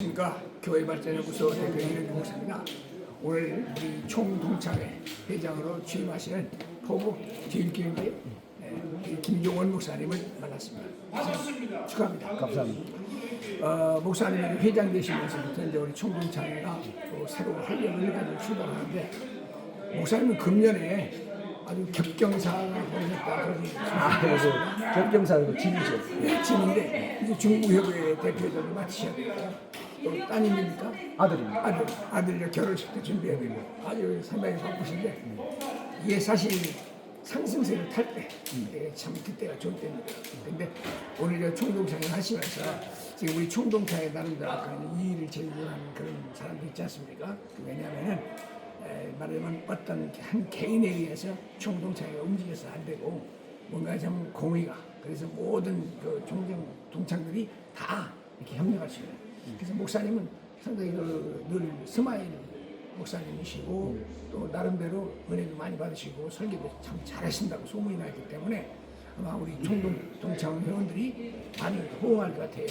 안녕하십니까 교회 발전연구소 대표 이ren규 목사입니다. 오늘 우리 총동창회 회장으로 취임하시는 포부 제일교회 김종원 목사님을 만났습니다. 축하합니다. 감사합니다. 어, 목사님이 회장 되시면서부터 이제 우리 총동창회가 또 새로 활력을 가지고 출발하는데 목사님은 금년에 아주 겹경사가 벌어졌다 그런 아, 그래서 겹경사로 집이죠. 예, 짐인데 이제 중부협회 대표자를 맡으셨 고또 따님입니까? 아들입니다. 아들, 아들 결혼식 도 준비해야 되고 아주 상당히 바쁘신데 이게 사실 상승세를 탈 때 참 그때가 좋을 때입니다. 근데 오늘 저 총동창회 하시면서 지금 우리 총동창회 나름대로 아까 이의를 제기하는 그런 사람도 있지 않습니까? 왜냐하면은 에, 말하자면 어떤 한 개인에 의해서 총동창회가 움직여서 안 되고 뭔가 좀 공의가 그래서 모든 그 총정 동창들이 다 이렇게 협력할 수 있는 그래서 목사님은 상당히 그 늘 스마일 목사님이시고 또 나름대로 은혜도 많이 받으시고 설교도 참 잘하신다고 소문이 나기 때문에 아마 우리 총동 동창 회원들이 많이 호응할 것 같아요.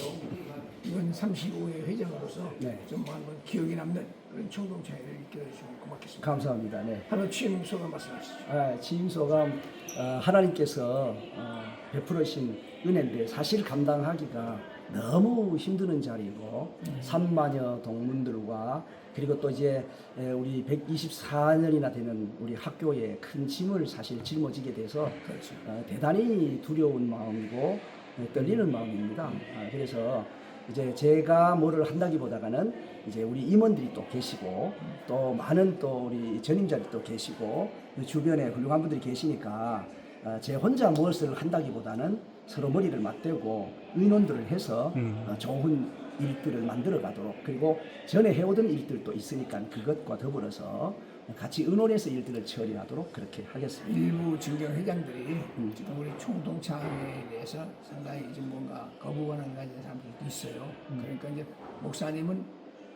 이번 35회 회장으로서 네. 좀 한번 기억에 남는 그런 총동창회를 이끌어주시면 고맙겠습니다. 감사합니다. 네. 한번 취임 소감 말씀하시죠. 아, 취임 소감 어, 하나님께서 어, 베풀으신 은혜인데 사실 감당하기가 너무 힘드는 자리고 3만여 동문들과 그리고 또 이제 에, 우리 124년이나 되는 우리 학교에 큰 짐을 사실 짊어지게 돼서 그렇죠. 어, 대단히 두려운 마음이고 어, 떨리는 마음입니다. 아, 그래서 이제 제가 뭐를 한다기보다는 이제 우리 임원들이 또 계시고 또 많은 또 우리 전임자들이 또 계시고 그 주변에 훌륭한 분들이 계시니까 어, 제 혼자 무엇을 한다기보다는 서로 머리를 맞대고 의논들을 해서 어, 좋은 일들을 만들어 가도록. 그리고 전에 해오던 일들도 있으니까 그것과 더불어서 같이 의논해서 일들을 처리하도록 그렇게 하겠습니다. 일부 진경 회장들이 지금 우리 총동창회에 대해서 상당히 좀 뭔가 거부감을 가진 사람들도 있어요. 그러니까 이제 목사님은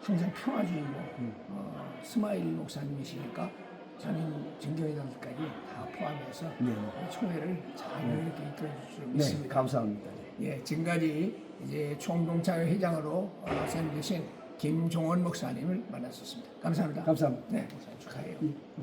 항상 평화주의고 어, 스마일 목사님이시니까 전임 진경회장들까지 다 포함해서 네. 총회를 잘 이렇게 이끌어 줄수 네, 있습니다. 감사합니다. 예, 지금까지 이제 총동창회 회장으로 어, 선임되신 김종원 목사님을 만났었습니다. 감사합니다. 감사합니다. 네, 축하해요. 감사합니다.